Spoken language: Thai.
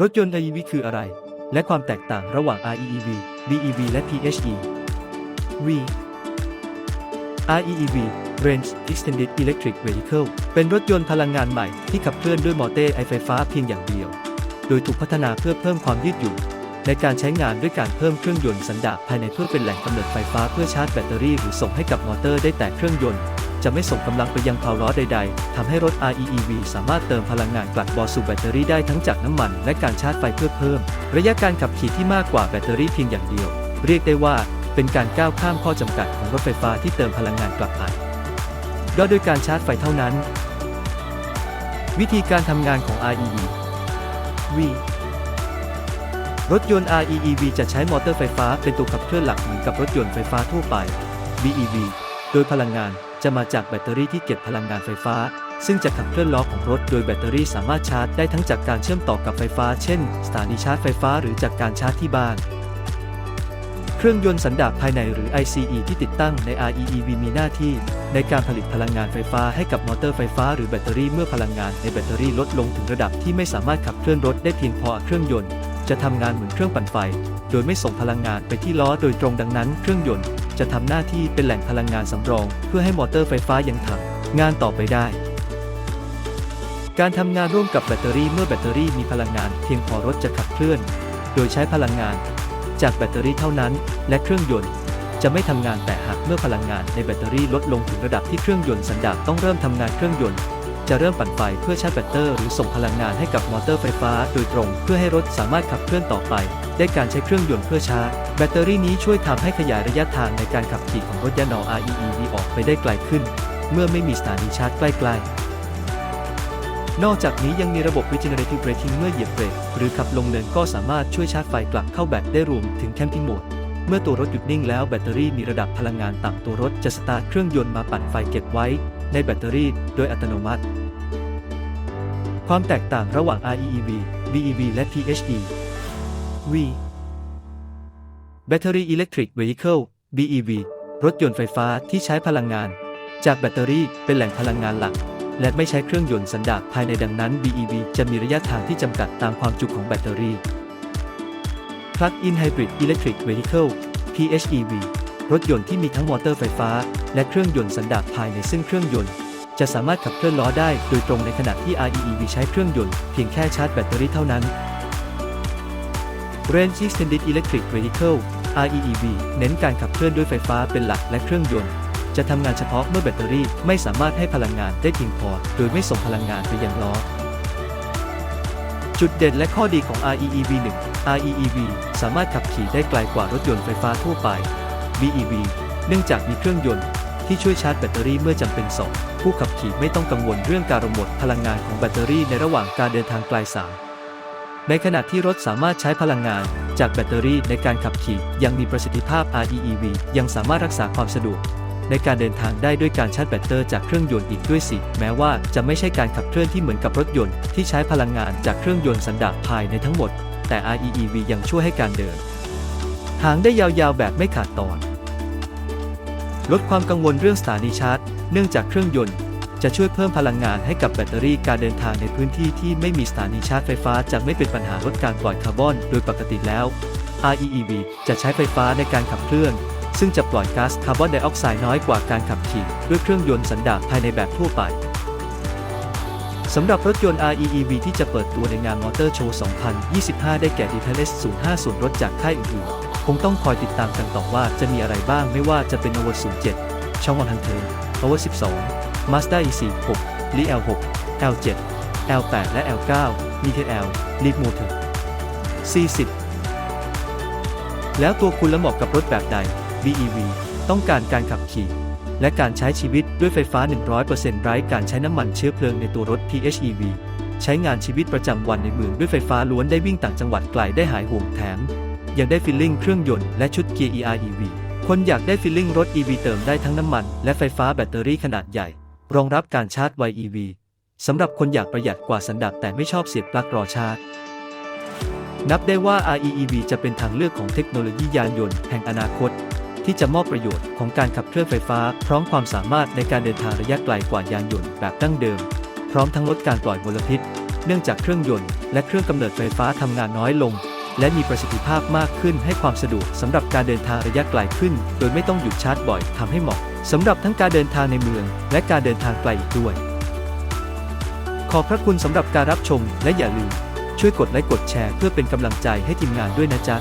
รถยนต์ REV คืออะไร และความแตกต่างระหว่าง REEV BEV และ PHEV REEV Range Extended Electric Vehicle เป็นรถยนต์พลังงานใหม่ที่ขับเคลื่อนด้วยมอเตอร์ไไฟฟ้าเพียงอย่างเดียว โดยถูกพัฒนาเพื่อเพิ่มความยืดหยุ่นในการใช้งานด้วยการเพิ่มเครื่องยนต์สันดาปภายในเพื่อเป็นแหล่งกำเนิดไฟฟ้าเพื่อชาร์จแบตเตอรี่หรือส่งให้กับมอเตอร์ได้แต่เครื่องยนต์ จะไม่ส่งกำลังไปยังเพาล้อใด ๆ ทำให้รถ REEV สามารถเติมพลังงานกลับบอสู่แบตเตอรี่ได้ทั้งจากน้ำมันและการชาร์จไฟเพื่อเพิ่ม ระยะการขับขี่ที่มากกว่าแบตเตอรี่เพียงอย่างเดียว เรียกได้ว่าเป็นการก้าวข้ามข้อจำกัดของรถไฟฟ้าที่เติมพลังงานกลับไปก็โดยการชาร์จไฟเท่านั้น วิธีการทำงานของ REEV V รถยนต์ REEV จะใช้มอเตอร์ไฟฟ้าเป็นตัวขับเคลื่อนหลักเหมือนกับรถยนต์ไฟฟ้าทั่วไป BEV โดยพลังงาน จะมาจากแบตเตอรี่ที่เก็บพลังงานไฟฟ้า ซึ่งจะขับเคลื่อนล้อของรถ โดยแบตเตอรี่สามารถชาร์จได้ทั้งจากการเชื่อมต่อกับไฟฟ้า เช่น สถานีชาร์จไฟฟ้าหรือจากการชาร์จที่บ้าน เครื่องยนต์สันดาปภายในหรือ ICE ที่ติดตั้งใน REEV มีหน้าที่ ในการผลิตพลังงานไฟฟ้าให้กับมอเตอร์ไฟฟ้าหรือแบตเตอรี่เมื่อพลังงานในแบตเตอรี่ลดลงถึงระดับที่ไม่สามารถขับเคลื่อนรถได้เพียงพอเครื่องยนต์ จะทำงานเหมือนเครื่องปั่นไฟ โดยไม่ส่งพลังงานไปที่ล้อโดยตรงดังนั้น เครื่องยนต์ จะทำหน้าที่เป็นแหล่งพลังงานสำรอง เพื่อให้มอเตอร์ไฟฟ้ายังทำงานต่อไปได้ การทำงานร่วมกับแบตเตอรี่เมื่อแบตเตอรี่มีพลังงานเพียงพอรถจะขับเคลื่อน โดยใช้พลังงาน จากแบตเตอรี่เท่านั้น และเครื่องยนต์ จะไม่ทำงานแต่หากเมื่อพลังงานในแบตเตอรี่ลดลงถึงระดับที่เครื่องยนต์สันดาปต้องเริ่มทำงานเครื่องยนต์ จะเริ่มปั่นไฟเพื่อชาร์จแบตเตอร์หรือส่งพลังงานให้กับมอเตอร์ไฟฟ้าโดยตรง เพื่อให้รถสามารถขับเคลื่อนต่อไป ได้การใช้เครื่องยนต์เพื่อชาร์จแบตเตอรี่นี้ช่วยทำให้ขยายระยะทางในการขับขี่ของรถยานอ REEV ออกไปได้ไกลขึ้น เมื่อไม่มีสถานีชาร์จใกล้ๆนอกจากนี้ยังมีระบบ regenerative braking เมื่อเหยียบเบรกหรือขับลงเนินก็สามารถช่วยชาร์จไฟกลับเข้าแบตได้รวมถึง camping mode เมื่อตัวรถหยุดนิ่งแล้วแบตเตอรี่มีระดับพลังงานต่ำตัวรถจะสตาร์ทเครื่องยนต์มาปั่นไฟเก็บไว้ ในแบตเตอรี่โดยอัตโนมัติ ความแตกต่างระหว่าง REEV BEV และ PHEV Battery Electric Vehicle BEV รถยนต์ไฟฟ้าที่ใช้พลังงาน จากแบตเตอรี่เป็นแหล่งพลังงานหลัก และไม่ใช้เครื่องยนต์สันดาปภายในดังนั้น BEV จะมีระยะทางที่จำกัดตามความจุของแบตเตอรี่ Plug-in Hybrid Electric Vehicle PHEV รถยนต์ที่มีทั้งมอเตอร์ไฟฟ้า และเครื่องยนต์สันดาปภายในซึ่งเครื่องยนต์ จะสามารถขับเคลื่อนล้อได้โดยตรงในขณะที่ REEV ใช้เครื่องยนต์เพียงแค่ชาร์จแบตเตอรี่เท่านั้น Range Extended Electric Vehicle REEV เน้นการขับเคลื่อนด้วยไฟฟ้าเป็นหลักและเครื่องยนต์ จะทำงานเฉพาะเมื่อแบตเตอรี่ไม่สามารถให้พลังงานได้เพียงพอ โดยไม่ส่งพลังงานไปยังล้อ จุดเด่นและข้อดีของ REEV 1 REEV สามารถขับขี่ได้ไกลกว่ารถยนต์ไฟฟ้าทั่วไป BEV เนื่องจากมีเครื่องยนต์ที่ช่วยชาร์จแบตเตอรี่เมื่อจำเป็นสองผู้ขับขี่ไม่ต้องกังวลเรื่องการหมดพลังงานของแบตเตอรี่ในระหว่างการเดินทางไกลสายในขณะที่รถสามารถใช้พลังงานจากแบตเตอรี่ในการขับขี่ ยังมีประสิทธิภาพ REEV ยังสามารถรักษาความสะดวก ในการเดินทางได้ด้วยการชาร์จแบตเตอร์จากเครื่องยนต์อีกด้วยสิ แม้ว่าจะไม่ใช่การขับเคลื่อนที่เหมือนกับรถยนต์ที่ใช้พลังงานจากเครื่องยนต์สันดาปภายในทั้งหมด แต่ REEV ยังช่วยให้การเดิน ทางได้ยาวๆแบบไม่ขาดตอน ลดความกังวลเรื่องสถานีชาร์จ เนื่องจากเครื่องยนต์ จะช่วยเพิ่มพลังงานให้กับแบตเตอรี่การเดินทางในพื้นที่ที่ไม่มีสถานีชาร์จไฟฟ้าจะไม่เป็นปัญหาลดการปล่อยคาร์บอนโดยปกติแล้ว REEV จะใช้ไฟฟ้าในการขับเคลื่อน ซึ่งจะปล่อยก๊าซคาร์บอนไดออกไซด์น้อยกว่าการขับขี่ด้วยเครื่องยนต์สันดาปภายในแบบทั่วไปสำหรับรถยนต์ REEV ที่จะเปิดตัวในงานมอเตอร์โชว์ 2025 ได้แก่ d t a l s 05ส่วนรถจากค่ายอื่นๆ คงต้องคอยติดตามกันต่อว่าจะมีอะไรบ้างไม่ว่าจะเป็น n o v a 07 ช่องวันทันเทิง Power 12 Mazda E46 l e L6 L7 L8 และ L9 m i t L Leaf Motor C10 แล้วตัวคุณละเหมาะกับรถแบบใด BEV ต้องการการขับขี่ และการใช้ชีวิตด้วยไฟฟ้า 100%ไร้การใช้น้ำมันเชื้อเพลิงในตัวรถ PHEV ใช้งานชีวิตประจำวันในเมืองด้วยไฟฟ้าล้วนได้วิ่งต่างจังหวัดไกลได้หายห่วงแถม ยังได้ฟิลลิ่งเครื่องยนต์และชุดเกียร์ EREV คนอยากได้ฟิลลิ่งรถ EV เติมได้ทั้งน้ำมัน และไฟฟ้าแบตเตอรี่ขนาดใหญ่ รองรับการชาร์จไว EV สำหรับคนอยากประหยัดกว่าสันดาปแต่ไม่ชอบเสียบปลั๊กรอชาร์จ นับได้ว่า REEV จะเป็นทางเลือกของเทคโนโลยียานยนต์แห่งอนาคต ที่จะมอบประโยชน์ของการขับเคลื่อนไฟฟ้า พร้อมความสามารถในการเดินทางระยะไกลกว่ายานยนต์แบบดั้งเดิม พร้อมทั้งลดการปล่อยมลพิษ เนื่องจากเครื่องยนต์และเครื่องกำเนิดไฟฟ้าทำงานน้อยลง และมีประสิทธิภาพมากขึ้นให้ความสะดวกสำหรับการเดินทางระยะไกลขึ้น โดยไม่ต้องหยุดชาร์จบ่อยทำให้เหมาะสำหรับทั้งการเดินทางในเมือง และการเดินทางไกลอีกด้วย ขอบพระคุณสำหรับการรับชมและอย่าลืม ช่วยกดไลค์กดแชร์เพื่อเป็นกำลังใจให้ทีมงานด้วยนะจ๊ะ